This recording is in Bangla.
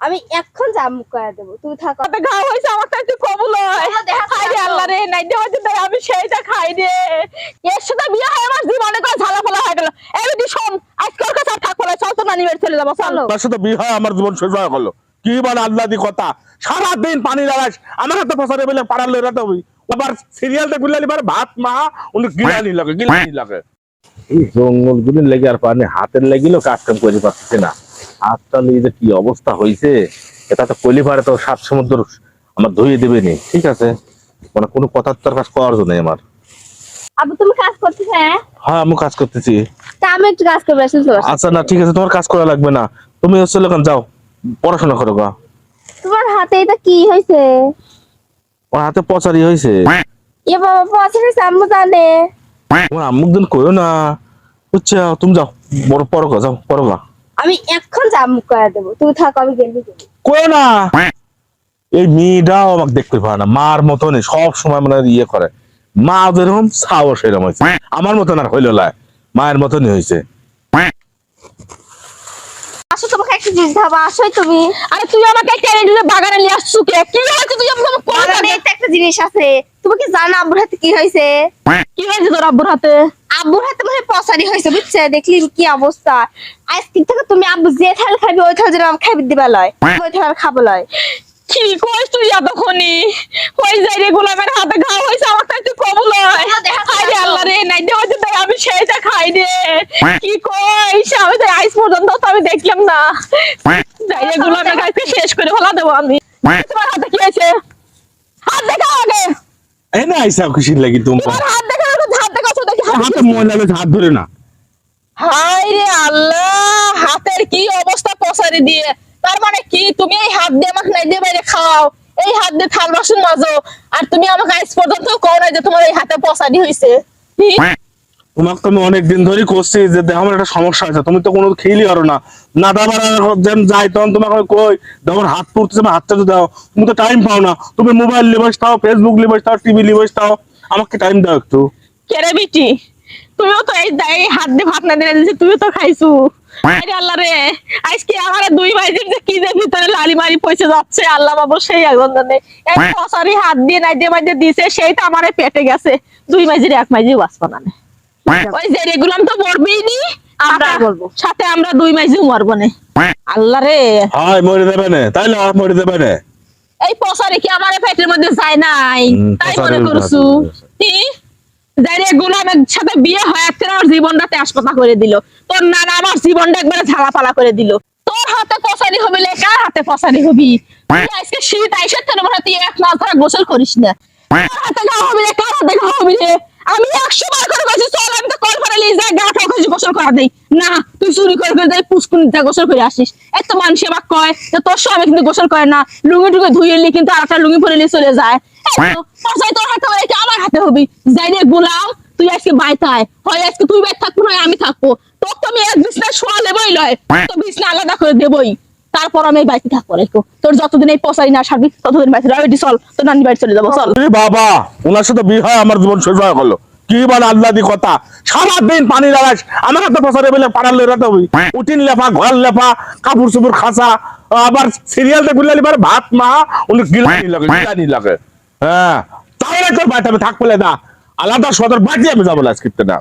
আমি এখন জামু করে দেবো তুই থাক। ঘা হয়েছে আমার কাছে কবুল হয় আল্লাহ রে নাই দেওয়া যেতে আমি সেইটা খাই রে। এর সাথে বিয়ে হয় আমার জীবনে করে ঝালা ফলা হয়ে গেল এই বেটি শোন আজকে ওর কাছে আর থাকব না চল তো নানি বাড়ি চলে যাব চলো। তার সাথে বিয়ে হয় আমার জীবন শেষ হয়ে গেল কি বলে আল্লাহ দি কথা? সারাদিন পানি লাগাস আমার হাতে ফসারে বলে পাড়ার লইরা তো আবার সিরিয়াল দেখবি এবার ভাত মা উনি গিলানি লাগে গিলানি লাগে। এই জঙ্গল গুলি লেগে আর পানি হাতের লেগিলেও কাজ কাম করে পারতেছে না। হাতটা নিয়ে যে কি অবস্থা হয়েছে এটা তো কলি পারে তো সাত সমুদ্র আমার ধুয়ে দেবে নি ঠিক আছে? মানে কোনো কথার তোর কাজ করার জন্য আমার। আবু তুমি কাজ করছিস হ্যাঁ? হ্যাঁ আমি কাজ করতেছি। তা আমি একটু কাজ করব আচ্ছা না ঠিক আছে তোমার কাজ করা লাগবে না। তুমি হচ্ছে লোকান যাও পড়াশোনা করো গা। তোমার হাতে এটা কি হয়েছে ওর হাতে পচারি হয়েছে এ বাবা হয়েছে আম্মু জানে তোমার আম্মুক দিন কইও না। বুঝছ তুমি যাও বড় পড়ো যাও পড়ো গা। আমি এখন জামু করে দেবো। তুই থাক আমি গেলি কইও না? এই মেয়েটাও আমাকে দেখতে পারে না। মার মতনই সব সময় মানে ইয়ে করে। মা যেরকম সাও সেরকম হয়েছে। আমার মতন আর হইল লাই মায়ের মতনই হয়েছে। আসো তোমাকে একটা জিনিস দেখাবো আসোই তুমি। আরে তুই আমাকে টেনে টুনে বাগানে নিয়ে আসছু কে? কি হয়েছে? তুই আমাকে কোন একটা একটা জিনিস আছে। তুমি কি জানো আব্বুর হাতে কি হয়েছে? কি হয়েছে তোর আব্বুর হাতে? আব্বুর হাতে মনে হয় পচারি হয়েছে বুঝছে? দেখলি কি অবস্থা। আজকে থেকে তুমি আব্বু যে থাল খাবি ওই থাল যেন খাবি দিবা লয় ওই থাল খাব লয় কি কইস তুই এতক্ষণি? ওই যাই রে গোলামের হাতে ঘা হয়েছে আমার কাছে কবুল হয় দেখা হাই আল্লাহ রে নাই দেওয়া যেতে আমি সেইটা খাই রে। কি কইস আমি তো আইস পর্যন্ত তো আমি দেখলাম না। যাই রে গোলামের কাছে শেষ করে ফেলা দেবো আমি। তোমার হাতে কি হয়েছে? হাত দেখাও আগে। এই না আইসা খুশি লাগি তুমি তোমার হাত দেখি হাত ময়লা হাত ধরে না। হাই রে আল্লাহ হাতের কি অবস্থা পসারি দিয়ে? তার মানে কি? তুমি এই হাত দিয়ে আমাকে নাই দিয়ে বাইরে খাও এই হাত দিয়ে থাল বাসন মাজো। আর তুমি আমাকে আজ পর্যন্ত কও না যে তোমার এই হাতে পসারি তোমাকে তো আমি অনেকদিন ধরেই করছি যে দেহ আমার একটা সমস্যা আছে তুমি তো কোনো খেয়েলি পারো না। না দাবার যেন যাই তখন তোমাকে আমি কই দেওয়ার হাত পড়তেছে আমার হাতটা তো দাও। তুমি তো টাইম পাও না। তুমি মোবাইল লিবাস তাও ফেসবুক লিবাস তাও টিভি লিবাস তাও আমাকে টাইম দাও একটু। কেরে বিটি তুমিও তো এই এই হাত দিয়ে ভাত না দিয়ে দিয়েছে তুইও তো খাইছু। আরে আল্লাহ রে আজকে আমার দুই ভাইদের যে কি যে ভিতরে লালি মারি পয়সা যাচ্ছে আল্লাহ বাবু সেই একজন জানে এই পসারি হাত দিয়ে নাই দিয়ে মাইদিয়ে দিছে সেইটা আমার পেটে গেছে। দুই মাইজির এক মাইজি বাঁচবো না ওই যে রেগুলাম তো মরবেই নি আমরা সাথে- সাথে আমরা দুই মাইজিও মরবো না। আল্লাহ রে। হয় মরে দেবে না। তাই না মরে দেবে না। এই পসারে কি আমার পেটের মধ্যে যায় নাই? তাই মনে করছু? কি? যাই রে গোলামের সাথে বিয়ে হয়, আজকে আমার জীবনটা আসপাতা করে দিল। তোর নানা আমার জীবনটা একবারে ঝালাপালা করে দিল। তোর হাতে পসারি হবি কার হাতে পসারি হবি? আজকে শীত আইসে তোর মনে তুই এক মাস ধরে গোসল করিস না। হাতে গা হবি রে কার হাতে গা হবি রে আমি একশো বার করে কইছি, চল আমি তো কল করে গা ঠাও গোসল করা দেই না তুই চুরি করে করে যাই পুষ্কুনিতে গোসল করে আসিস। এত মানুষ আবার কয় যে তোর স্বামী কিন্তু গোসল করে না লুঙ্গি টুঙ্গি ধুয়ে এলি কিন্তু আর একটা লুঙ্গি পরে নিয়ে চলে যায়। এই তোর হাতে হবে আমার হাতে হবি যাই রে গোলাম তুই আজকে বাইতে আয়। হয় আজকে তুই বাইর থাকব নয় আমি থাকব। তোর তো আমি এক বিছনা শোয়া লেবই লয়। তো বিছনা আলাদা করে দেবই। তারপর আমি বাড়িতে থাকব রেখো তোর যতদিন এই পয়সাই না সারবি ততদিন বাড়িতে চল। তোর নানি বাড়ি চলে যাব চল। বাবা ওনার সাথে বিয়ে হয় আমার জীবন শেষ হয়ে গেল। কি বল আল্লাহ দি কথা? সারাদিন পানি লাগাস আমার হাতে ফসারে বলে পাড়ার লেরাতে হবে উঠিন লেফা, ঘর লেফা, কাপড় চুপুর খাসা আবার সিরিয়াল দেখবি এবার ভাত মা, উনি গিলানি লাগে গিলানি লাগে। হ্যাঁ। তাহলে তোর বাড়িতে আমি থাকবে না আলাদা সদর বাড়ি আমি যাব আজকে না